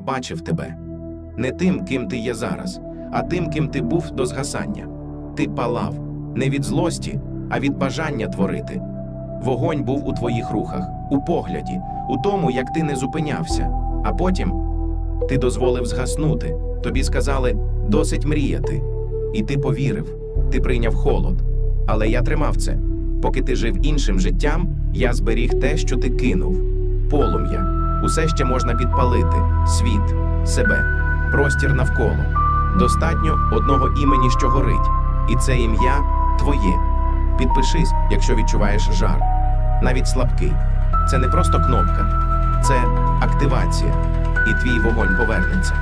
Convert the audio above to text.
бачив тебе. Не тим, ким ти є зараз, а тим, ким ти був до згасання. Ти палав не від злості, а від бажання творити. Вогонь був у твоїх рухах, у погляді, у тому, як ти не зупинявся. А потім ти дозволив згаснути. Тобі сказали досить мріяти. І ти повірив, ти прийняв холод. Але я тримав це. Поки ти жив іншим життям, я зберіг те, що ти кинув. Полум'я. Усе ще можна підпалити: світ, себе, простір навколо. Достатньо одного імені, що горить. І це ім'я твоє. Підпишись, якщо відчуваєш жар. Навіть слабкий. Це не просто кнопка, це активація. І твій вогонь повернеться.